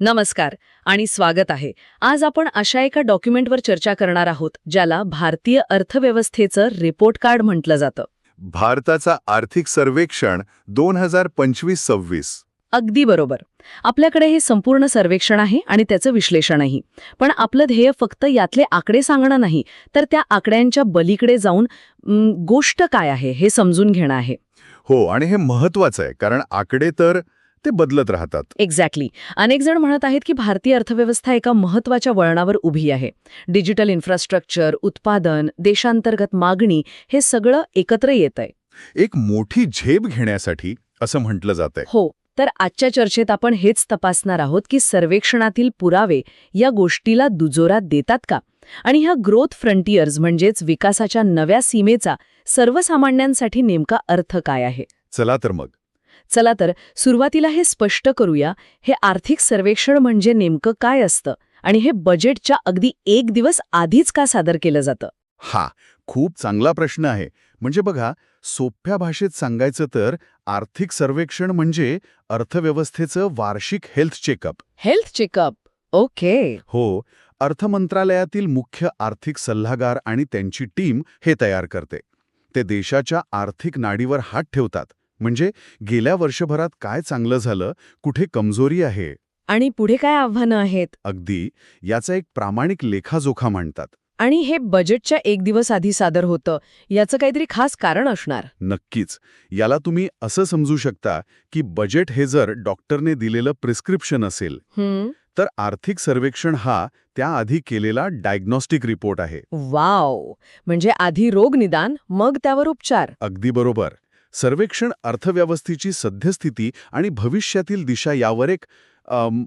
नमस्कार आणि स्वागत आहे. आज आपण अशा एका डॉक्युमेंटवर चर्चा करणार आहोत ज्याला भारतीय अर्थव्यवस्थेचं रिपोर्ट कार्ड म्हटलं जातं. भारताचा आर्थिक सर्वेक्षण दोन हजार पंचवीस सव्वीस. अगदी बरोबर. आपल्याकडे हे संपूर्ण सर्वेक्षण आहे आणि त्याचं विश्लेषणही. पण आपलं ध्येय फक्त यातले आकडे सांगणं नाही तर त्या आकड्यांच्या बलीकडे जाऊन गोष्ट काय आहे हे समजून घेणं आहे. हो आणि हे महत्वाचं आहे कारण आकडे तर ते बदलत राहतात. एक्झॅक्टली अनेक जण म्हणत आहेत की भारतीय अर्थव्यवस्था एका महत्त्वाच्या वळणावर उभी आहे. डिजिटल इन्फ्रास्ट्रक्चर उत्पादन देशांतर्गत मागणी हे सगळं एकत्र येत आहे. एक मोठी झेप घेण्यासाठी असं म्हटलं जात आहे हो तर आजच्या चर्चेत आपण हेच तपासणार आहोत की सर्वेक्षणातील पुरावे या गोष्टीला दुजोरा देतात का? आणि ह्या ग्रोथ फ्रंटियर्स म्हणजेच विकासाच्या नव्या सीमेचा सर्वसामान्यांसाठी नेमका अर्थ काय आहे? चला तर मग. चला तर सुरुवातीला हे स्पष्ट करूया हे आर्थिक सर्वेक्षण म्हणजे नेमकं काय असतं आणि हे बजेटच्या अगदी एक दिवस आधीच का सादर केलं जातं? हा खूप चांगला प्रश्न आहे. म्हणजे बघा सोप्या भाषेत सांगायचं तर आर्थिक सर्वेक्षण म्हणजे अर्थव्यवस्थेचं वार्षिक health checkup health checkup okay. हो अर्थमंत्रालयातील मुख्य आर्थिक सल्लागार आणि त्यांची टीम हे तयार करते. ते देशाच्या आर्थिक नाडीवर हात ठेवतात. म्हणजे गेल्या वर्षभरात काय चांगलं झालं कुठे कमजोरी आहे? आणि पुढे काय आव्हानं आहेत? अगदी याचा एक प्रामाणिक लेखाजोखा मांडतात. आणि हे बजेटच्या एक दिवस आधी सादर होतं याचं काहीतरी खास कारण असणार. नक्कीच. याला तुम्ही असं समजू शकता की बजेट हे जर डॉक्टरने दिलेलं प्रिस्क्रिप्शन असेल हम्म. तर आर्थिक सर्वेक्षण हा त्याआधी केलेला डायग्नॉस्टिक रिपोर्ट आहे. वाव! म्हणजे आधी रोग निदान मग त्यावर उपचार. अगदी बरोबर. सर्वेक्षण अर्थव्यवस्थेची सद्यस्थिती आणि भविष्यातील दिशा यावर एक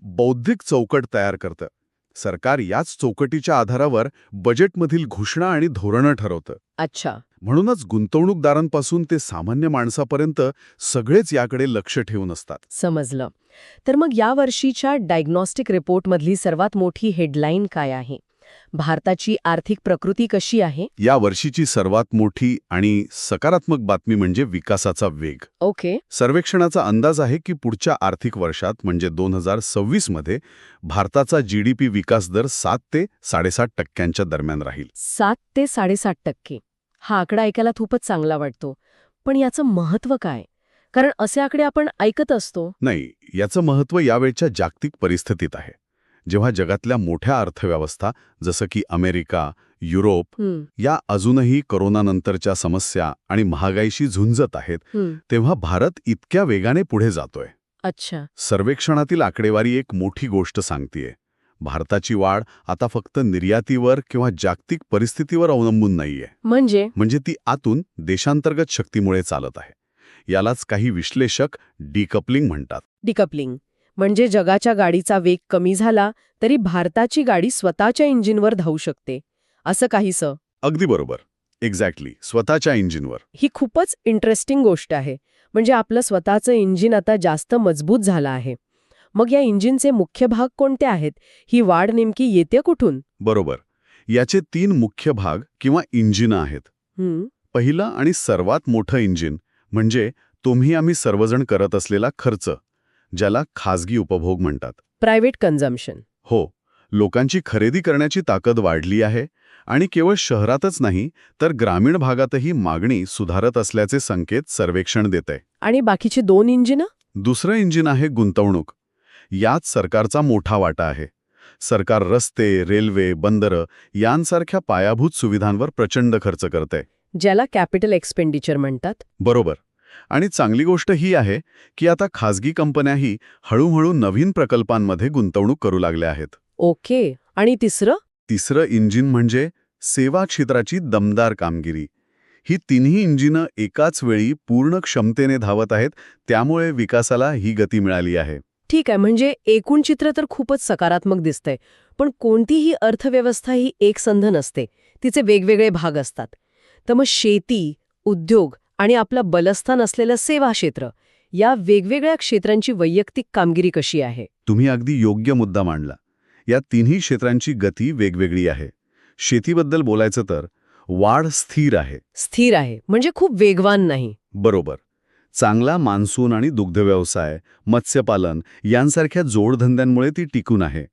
बौद्धिक चौकट तयार करतं. सरकार याच चौकटीच्या आधारावर बजेटमधील घोषणा आणि धोरणं ठरवतं. अच्छा. म्हणूनच गुंतवणूकदारांपासून ते सामान्य माणसापर्यंत सगळेच याकडे लक्ष ठेवून असतात. समजलं. तर मग या वर्षीच्या डायग्नॉस्टिक रिपोर्टमधली सर्वात मोठी हेडलाईन काय आहे? भारताची आर्थिक प्रकृती कशी आहे? या वर्षीची सर्वात मोठी आणि सकारात्मक बातमी म्हणजे विकासाचा वेग. ओके. सर्वेक्षणाचा अंदाज आहे की पुढच्या आर्थिक वर्षात म्हणजे दोन हजार सव्वीसमध्ये भारताचा जीडीपी विकास दर सात ते साडेसात टक्क्यांच्या दरम्यान राहील. सात ते साडेसात टक्के. हा आकडा ऐकायला खूपच चांगला वाटतो. पण याचं महत्त्व काय? कारण असे आकडे आपण ऐकत असतो. नाही याचं महत्त्व यावेळच्या जागतिक परिस्थितीत आहे. जेव्हा जगातल्या मोठ्या अर्थव्यवस्था जसं की अमेरिका युरोप या अजूनही करोनानंतरच्या समस्या आणि महागाईशी झुंजत आहेत तेव्हा भारत इतक्या वेगाने पुढे जातोय. अच्छा. सर्वेक्षणातील आकडेवारी एक मोठी गोष्ट सांगतेय. भारताची वाढ आता फक्त निर्यातीवर किंवा जागतिक परिस्थितीवर अवलंबून नाहीये. म्हणजे? म्हणजे ती आतून देशांतर्गत शक्तीमुळे चालत आहे. यालाच काही विश्लेषक डिकपलिंग म्हणतात. डिकपलिंग. म्हणजे जगाच्या गाडीचा वेग कमी झाला तरी भारताची गाडी स्वतःच्या इंजिनवर धावू शकते. असं काहीसं. अगदी बरोबर. एक्झॅक्टली स्वतःच्या इंजिनवर. ही खूपच इंटरेस्टिंग गोष्ट आहे. म्हणजे आपलं स्वतःचं इंजिन आता जास्त मजबूत झालं आहे. मग या इंजिनचे मुख्य भाग कोणते आहेत? ही वाढ नेमकी येते कुठून? बरोबर. याचे तीन मुख्य भाग किंवा इंजिनं आहेत. पहिलं आणि सर्वात मोठं इंजिन म्हणजे तुम्ही आम्ही सर्वजण करत असलेला खर्च. ज्याला खाजगी उपभोग म्हणतात. प्रायव्हेट कन्झम्पशन हो लोकांची खरेदी करण्याची ताकद वाढली आहे आणि केवळ शहरातच नाही तर ग्रामीण भागातही मागणी सुधारत असल्याचे संकेत सर्वेक्षण देत आहे आणि बाकीची दोन इंजिनं दुसरं इंजिन आहे गुंतवणूक. यात सरकारचा मोठा वाटा आहे. सरकार रस्ते रेल्वे बंदरं यांसारख्या पायाभूत सुविधांवर प्रचंड खर्च करते ज्याला कॅपिटल एक्सपेंडिचर म्हणतात. बरोबर. आणि चांगली गोष्ट ही आहे की आता खाजगी कंपन्याही हळूहळू नवीन प्रकल्पांमध्ये गुंतवणूक करू लागल्या आहेत. ओके. आणि तिसरं? तिसरं इंजिन म्हणजे सेवा क्षेत्राची दमदार कामगिरी. ही तिन्ही इंजिनं एकाच वेळी पूर्ण क्षमतेने धावत आहेत त्यामुळे विकासाला ही गती मिळाली आहे. ठीक आहे म्हणजे एकूण चित्र तर खूपच सकारात्मक दिसतंय पण कोणतीही अर्थव्यवस्था ही एकसंध नसते तिचे वेगवेगळे भाग असतात. तर मग शेती उद्योग आणि आपलं बलस्थान असलेलं सेवा क्षेत्र या वेगवेगळ्या क्षेत्रांची वैयक्तिक कामगिरी कशी आहे? तुम्ही अगदी योग्य मुद्दा मांडला. या तिन्ही क्षेत्रांची गती वेगवेगळी आहे. शेतीबद्दल बोलायचं तर वाढ स्थिर आहे. स्थिर आहे म्हणजे खूप वेगवान नाही. बरोबर. चांगला मान्सून आणि दुग्धव्यवसाय मत्स्यपालन यांसारख्या जोडधंद्यांमुळे ती टिकून आहे.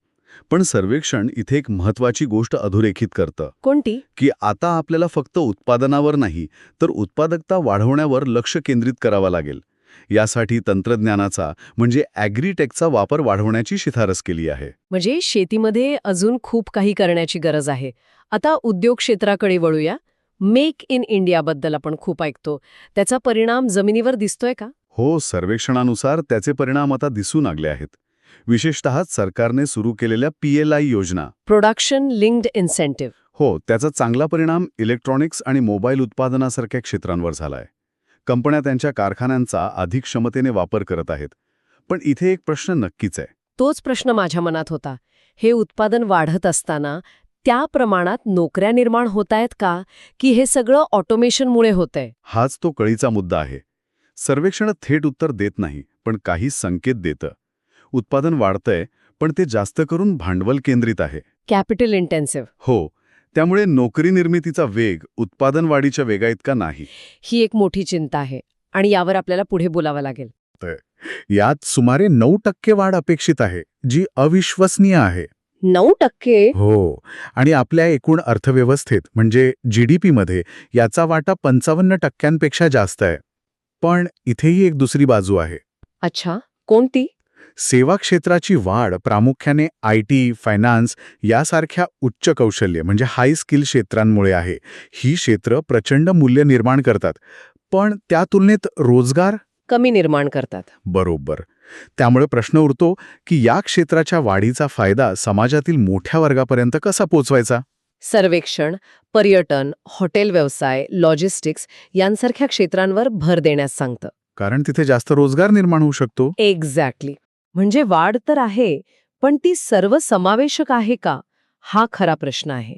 पण सर्वेक्षण इथे एक महत्वाची गोष्ट अधोरेखित करतं. कोणती? की आता आपल्याला फक्त उत्पादनावर नाही तर उत्पादकता वाढवण्यावर लक्ष केंद्रित करावं लागेल. यासाठी तंत्रज्ञानाचा म्हणजे ॲग्रीटेकचा वापर वाढवण्याची शिफारस केली आहे. म्हणजे शेतीमध्ये अजून खूप काही करण्याची गरज आहे. आता उद्योग क्षेत्राकडे वळूया. मेक इन इंडियाबद्दल आपण खूप ऐकतो. त्याचा परिणाम जमिनीवर दिसतोय का? हो सर्वेक्षणानुसार त्याचे परिणाम आता दिसून लागले आहेत. विशेषतः सरकारने सुरू केलेल्या पीएलआय योजना. प्रोडक्शन लिंक्ड इन्सेंटिव्ह हो त्याचा चांगला परिणाम इलेक्ट्रॉनिक्स आणि मोबाईल उत्पादनासारख्या क्षेत्रांवर झालाय. कंपन्या त्यांच्या कारखान्यांचा अधिक क्षमतेने वापर करत आहेत. पण इथे एक प्रश्न नक्कीच आहे. तोच प्रश्न माझ्या मनात होता. हे उत्पादन वाढत असताना त्या प्रमाणात नोकऱ्या निर्माण होत आहेत का? की हे सगळं ऑटोमेशनमुळे होतंय? हाच तो कळीचा मुद्दा आहे. सर्वेक्षण थेट उत्तर देत नाही पण काही संकेत देतं. उत्पादन वाढतंय पण ते जास्त करून भांडवल केंद्रित आहे. Capital intensive. हो त्यामुळे नोकरी निर्मितीचा वेग उत्पादन वाढीच्या वेगा इतका नाही. ही एक मोठी चिंता आहे आणि यावर आपल्याला पुढे बोलावं लागेल. यात सुमारे नऊ टक्के वाढ अपेक्षित आहे जी अविश्वसनीय आहे. नऊ टक्के? हो आणि आपल्या एकूण अर्थव्यवस्थेत म्हणजे जीडीपीमध्ये याचा वाटा पंचावन्न टक्क्यांपेक्षा जास्त आहे. पण इथेही एक दुसरी बाजू आहे. अच्छा कोणती? सेवा क्षेत्राची वाढ प्रामुख्याने आय टी फायनान्स यासारख्या उच्च कौशल्य म्हणजे हाय स्किल क्षेत्रांमुळे आहे. ही क्षेत्र प्रचंड मूल्य निर्माण करतात. पण त्या तुलनेत रोजगार? कमी निर्माण करतात. बरोबर. त्यामुळे प्रश्न उरतो की या क्षेत्राच्या वाढीचा फायदा समाजातील मोठ्या वर्गापर्यंत कसा पोचवायचा? सर्वेक्षण पर्यटन हॉटेल व्यवसाय लॉजिस्टिक्स यांसारख्या क्षेत्रांवर भर देण्यास सांगतं. कारण तिथे जास्त रोजगार निर्माण होऊ शकतो? एक्झॅक्टली. म्हणजे वाढ तर आहे पण ती सर्वसमावेशक आहे का? हा खरा प्रश्न आहे.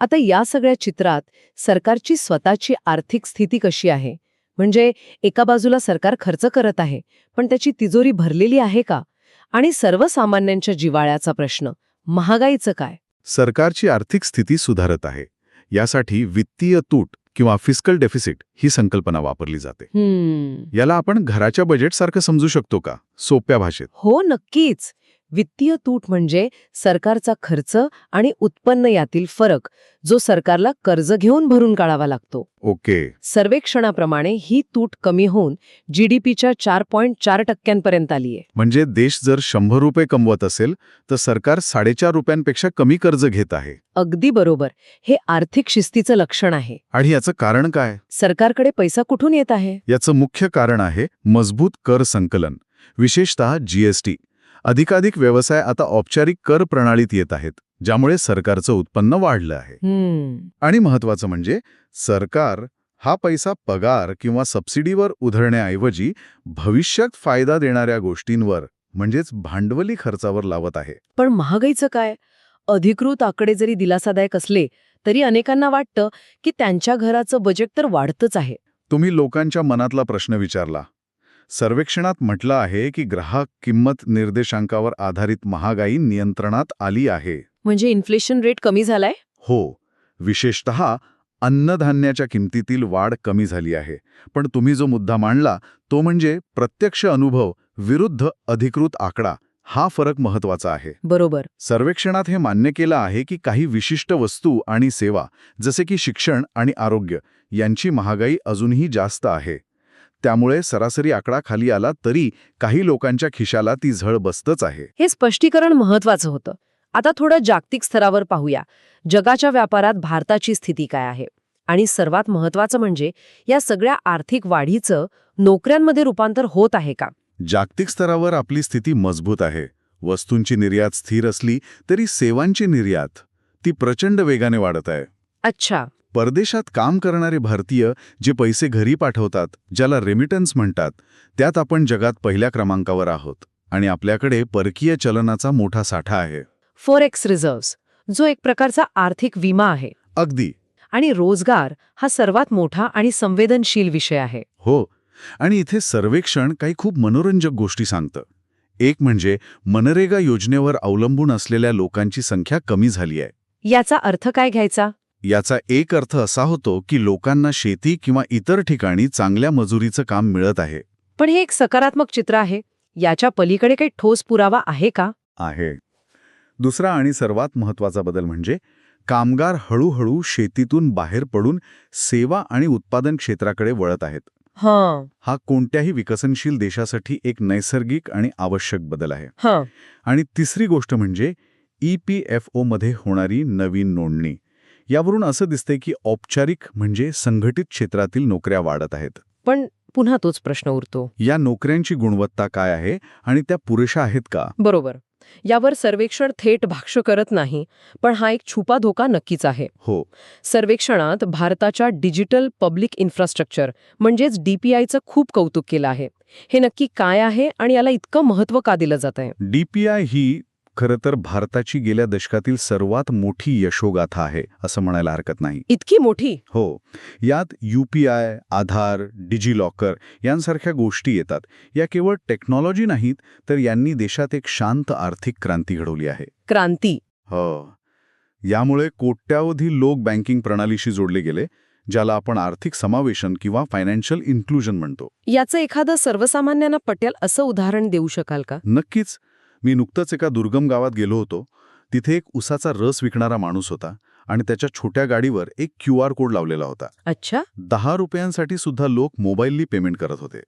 आता या सगळ्या चित्रात सरकारची स्वतःची आर्थिक स्थिती कशी आहे? म्हणजे एका बाजूला सरकार खर्च करत आहे पण त्याची तिजोरी भरलेली आहे का? आणि सर्वसामान्यांच्या जिवाळ्याचा प्रश्न महागाईचं काय? सरकारची आर्थिक स्थिती सुधारत आहे. यासाठी वित्तीय तूट किंवा फिस्कल डेफिसिट ही संकल्पना वापरली जाते. याला आपण घराच्या बजेटसारखं समजू शकतो का? सोप्या भाषेत. हो नक्कीच. वित्तीय तूट म्हणजे सरकारचा खर्च आणि उत्पन्न यातील फरक जो सरकारला कर्ज घेऊन भरून काढावा लागतो. ओके. सर्वेक्षणाप्रमाणे ही तूट कमी होऊन जीडीपीच्या चार पॉईंट चार टक्क्यांपर्यंत आलीये. म्हणजे देश जर शंभर रुपये कमवत असेल तर सरकार साडेचार रुपयांपेक्षा कमी कर्ज घेत आहे. अगदी बरोबर. हे आर्थिक शिस्तीचं लक्षण आहे. आणि याचं कारण काय? सरकारकडे पैसा कुठून येत आहे? याचं मुख्य कारण आहे मजबूत कर संकलन. विशेषतः जीएसटी अधिकाधिक व्यवसाय आता औपचारिक कर प्रणालीत येत आहेत ज्यामुळे सरकारचं उत्पन्न वाढलं आहे. आणि महत्वाचं म्हणजे सरकार हा पैसा पगार किंवा सबसिडीवर उधळण्याऐवजी भविष्यात फायदा देणाऱ्या गोष्टींवर म्हणजेच भांडवली खर्चावर लावत आहे. पण महागाईचं काय? अधिकृत आकडे जरी दिलासादायक असले तरी अनेकांना वाटतं की त्यांच्या घराचं बजेट तर वाढतच आहे. तुम्ही लोकांच्या मनातला प्रश्न विचारला सर्वेक्षणात म्हटलं आहे की ग्राहक किंमत निर्देशांकावर आधारित महागाई नियंत्रणात आली आहे. म्हणजे इन्फ्लेशन रेट कमी झालाय? हो. विशेषतः अन्नधान्याच्या किमतीतील वाढ कमी झाली आहे. पण तुम्ही जो मुद्दा मांडला तो म्हणजे प्रत्यक्ष अनुभव विरुद्ध अधिकृत आकडा हा फरक महत्त्वाचा आहे. बरोबर. सर्वेक्षणात हे मान्य केलं आहे की काही विशिष्ट वस्तू आणि सेवा जसे की शिक्षण आणि आरोग्य यांची महागाई अजूनही जास्त आहे. त्यामुळे सरासरी आकडा खाली आला तरी काही लोकांच्या खिशाला ती झळ बसतच आहे. हे स्पष्टीकरण महत्वाचं होतं. आता थोडं जागतिक स्तरावर पाहूया. जगाच्या व्यापारात भारताची स्थिती काय आहे? आणि सर्वात महत्वाचं म्हणजे या सगळ्या आर्थिक वाढीचं नोकऱ्यांमध्ये रूपांतर होत आहे का? जागतिक स्तरावर आपली स्थिती मजबूत आहे. वस्तूंची निर्यात स्थिर असली तरी सेवांची निर्यात ती प्रचंड वेगाने वाढत आहे. अच्छा. परदेशात काम करणारे भारतीय जे पैसे घरी पाठवतात ज्याला रेमिटन्स म्हणतात त्यात आपण जगात पहिल्या क्रमांकावर आहोत आणि आपल्याकडे परकीय चलनाचा मोठा साठा आहे. फॉरेक्स रिझर्व्स जो एक प्रकारचा आर्थिक विमा आहे. अगदी. आणि रोजगार हा सर्वात मोठा आणि संवेदनशील विषय आहे. हो आणि इथे सर्वेक्षण काही खूप मनोरंजक गोष्टी सांगतं. एक म्हणजे मनरेगा योजनेवर अवलंबून असलेल्या लोकांची संख्या कमी झाली आहे. याचा अर्थ काय घ्यायचा? याचा एक अर्थ असा होतो की लोकांना शेती किंवा इतर ठिकाणी चांगल्या मजुरीचं काम मिळत आहे. पण हे एक सकारात्मक चित्र आहे. याच्या पलीकडे काही ठोस पुरावा आहे का? आहे. दुसरा आणि सर्वात महत्त्वाचा बदल म्हणजे कामगार हळूहळू शेतीतून बाहेर पडून सेवा आणि उत्पादन क्षेत्राकडे वळत आहेत. हां. कोणत्याही विकसनशील देशासाठी एक नैसर्गिक आणि आवश्यक बदल आहे. आणि तिसरी गोष्ट म्हणजे ई पी एफ ओमध्ये होणारी नवीन नोंदणी. यावरून असं दिसतंय की औपचारिक म्हणजे संघटित क्षेत्रातील नोकऱ्या वाढत आहेत. पण पुन्हा तोच प्रश्न उरतो. या नोकऱ्यांची गुणवत्ता काय आहे आणि त्या पुरेशा आहेत का? बरोबर. यावर सर्वेक्षण थेट भाष्य करत नाही पण हा एक छुपा धोका नक्कीच आहे. हो. सर्वेक्षणात भारताच्या डिजिटल पब्लिक इन्फ्रास्ट्रक्चर म्हणजेच डीपीआयचं खूप कौतुक केलं आहे. हे नक्की काय आहे आणि याला इतकं महत्त्व का दिलं जात आहे डीपीआय ही खरं तर भारताची गेल्या दशकातील सर्वात मोठी यशोगाथा आहे असं म्हणायला हरकत नाही. इतकी मोठी? हो. यात यूपीआय आधार डिजिलॉकर यांसारख्या गोष्टी येतात. या केवळ टेक्नॉलॉजी नाहीत तर यांनी देशात एक शांत आर्थिक क्रांती घडवली आहे. क्रांती. हो. यामुळे कोट्यावधी लोक बँकिंग प्रणालीशी जोडले गेले ज्याला आपण आर्थिक समावेशन किंवा फायनान्शियल इन्क्लुजन म्हणतो. याचं एखादं सर्वसामान्यांना पटेल असं उदाहरण देऊ शकाल का? नक्कीच. मी नुकतंच एका दुर्गम गावात गेलो होतो. तिथे एक उसाचा रस विकणारा माणूस होता आणि त्याच्या छोट्या गाडीवर एक क्यू आर कोड लावलेला होता. अच्छा. दहा रुपयांसाठी सुद्धा लोक मोबाईलनी पेमेंट करत होते.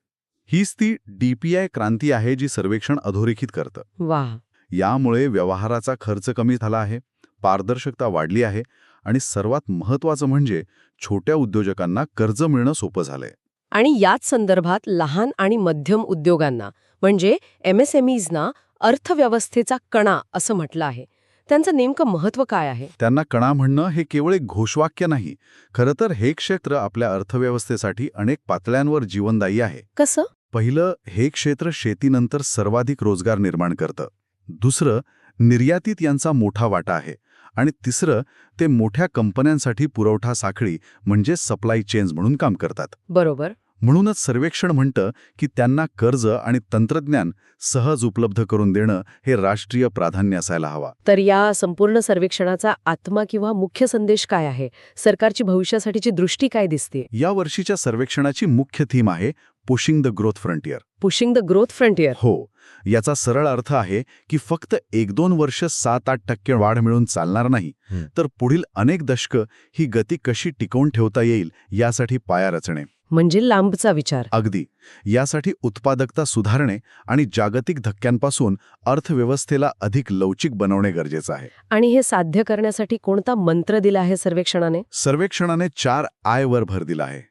हीच ती डीपीआय क्रांती आहे जी सर्वेक्षण अधोरेखित करतं. वाह यामुळे व्यवहाराचा खर्च कमी झाला आहे पारदर्शकता वाढली आहे आणि सर्वात महत्त्वाचं म्हणजे छोट्या उद्योजकांना कर्ज मिळणं सोपं झालंय. आणि याच संदर्भात लहान आणि मध्यम उद्योगांना म्हणजे एमएसएमईजना अर्थव्यवस्थेचा कणा असं म्हटलं आहे. त्यांचं नेमकं महत्त्व काय आहे? त्यांना कणा म्हणणं हे केवळ एक घोषवाक्य नाही. खरं तर हे क्षेत्र आपल्या अर्थव्यवस्थेसाठी अनेक पातळ्यांवर जीवनदायी आहे. कसं? पहिलं हे क्षेत्र शेतीनंतर सर्वाधिक रोजगार निर्माण करतं. दुसरं निर्यातीत यांचा मोठा वाटा आहे. आणि तिसरं ते मोठ्या कंपन्यांसाठी पुरवठा साखळी म्हणजे सप्लाय चेन्स म्हणून काम करतात. बरोबर. म्हणूनच सर्वेक्षण म्हणतं की त्यांना कर्ज आणि तंत्रज्ञान सहज उपलब्ध करून देणं हे राष्ट्रीय प्राधान्य असायला हवा. तर या संपूर्ण सर्वेक्षणाचा आत्मा किंवा मुख्य संदेश काय आहे? सरकारची भविष्यासाठीची दृष्टी काय दिसते? या वर्षीच्या सर्वेक्षणाची मुख्य थीम आहे pushing the growth frontier. Pushing the growth frontier. हो याचा सरळ अर्थ आहे की फक्त एक दोन वर्ष सात आठ टक्के वाढ मिळून चालणार नाही. तर पुढील अनेक दशकं ही गती कशी टिकवून ठेवता येईल यासाठी पाया रचणे. म्हणजे लांबचा विचार. अगदी. यासाठी उत्पादकता सुधारणे आणि जागतिक धक्क्यांपासून अर्थव्यवस्थेला अधिक लवचिक बनवणे गरजेचं आहे. आणि हे साध्य करण्यासाठी कोणता मंत्र दिला आहे सर्वेक्षणाने? सर्वेक्षणाने चार आय वर भर दिला आहे.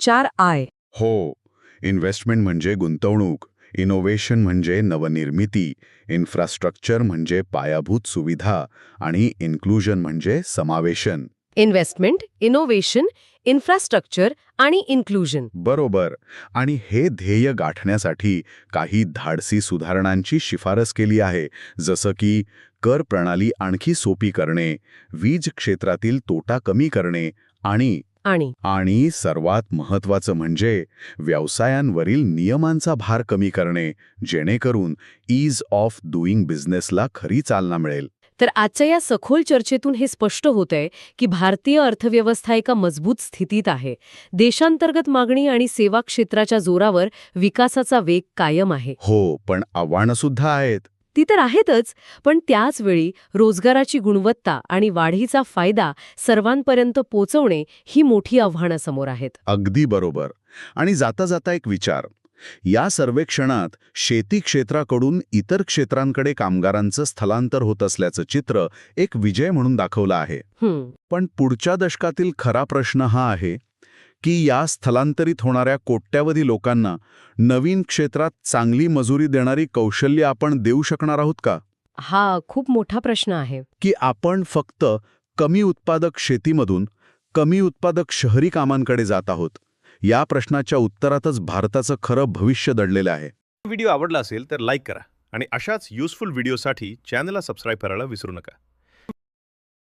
चार आय. हो. इन्व्हेस्टमेंट म्हणजे गुंतवणूक इनोव्हेशन म्हणजे नवनिर्मिती इन्फ्रास्ट्रक्चर म्हणजे पायाभूत सुविधा आणि इन्क्लुजन म्हणजे समावेशन. इन्व्हेस्टमेंट इनोव्हेशन इन्फ्रास्ट्रक्चर आणि इन्क्लुजन. बरोबर. आणि हे ध्येय गाठण्यासाठी काही धाडसी सुधारणांची शिफारस केली आहे जसं की कर प्रणाली आणखी सोपी करणे वीज क्षेत्रातील तोटा कमी करणे आणि आणि आणि सर्वात महत्त्वाचं म्हणजे व्यवसायांवरील नियमांचा भार कमी करणे जेणेकरून ईज ऑफ डुईंग बिझनेसला खरी चालना मिळेल. तर आजच्या या सखोल चर्चेतून हे स्पष्ट होतंय की भारतीय अर्थव्यवस्था एका मजबूत स्थितीत आहे. देशांतर्गत मागणी आणि सेवा क्षेत्राच्या जोरावर विकासाचा वेग कायम आहे. हो पण आव्हानं सुद्धा आहेत. ती तर आहेतच पण त्याच वेळी रोजगाराची गुणवत्ता आणि वाढीचा फायदा सर्वांपर्यंत पोचवणे ही मोठी आव्हानं समोर आहेत. अगदी बरोबर. आणि जाता जाता एक विचार या सर्वेक्षणात शेती क्षेत्राकडून इतर क्षेत्रांकडे कामगारांचं स्थलांतर होत असल्याचं चित्र एक विजय म्हणून दाखवलं आहे. पण पुढच्या दशकातील खरा प्रश्न हा आहे की या स्थलांतरित होणाऱ्या कोट्यावधी लोकांना नवीन क्षेत्रात चांगली मजुरी देणारी कौशल्य आपण देऊ शकणार आहोत का? हा खूप मोठा प्रश्न आहे. की आपण फक्त कमी उत्पादक शेतीमधून कमी उत्पादक शहरी कामांकडे जात आहोत? या प्रश्नाच्या उत्तरातच भारताचं खरं भविष्य दडलेलं आहे. व्हिडिओ आवडला असेल तर लाईक करा आणि अशाच युजफुल व्हिडिओसाठी चॅनलला सबस्क्राईब करायला विसरू नका.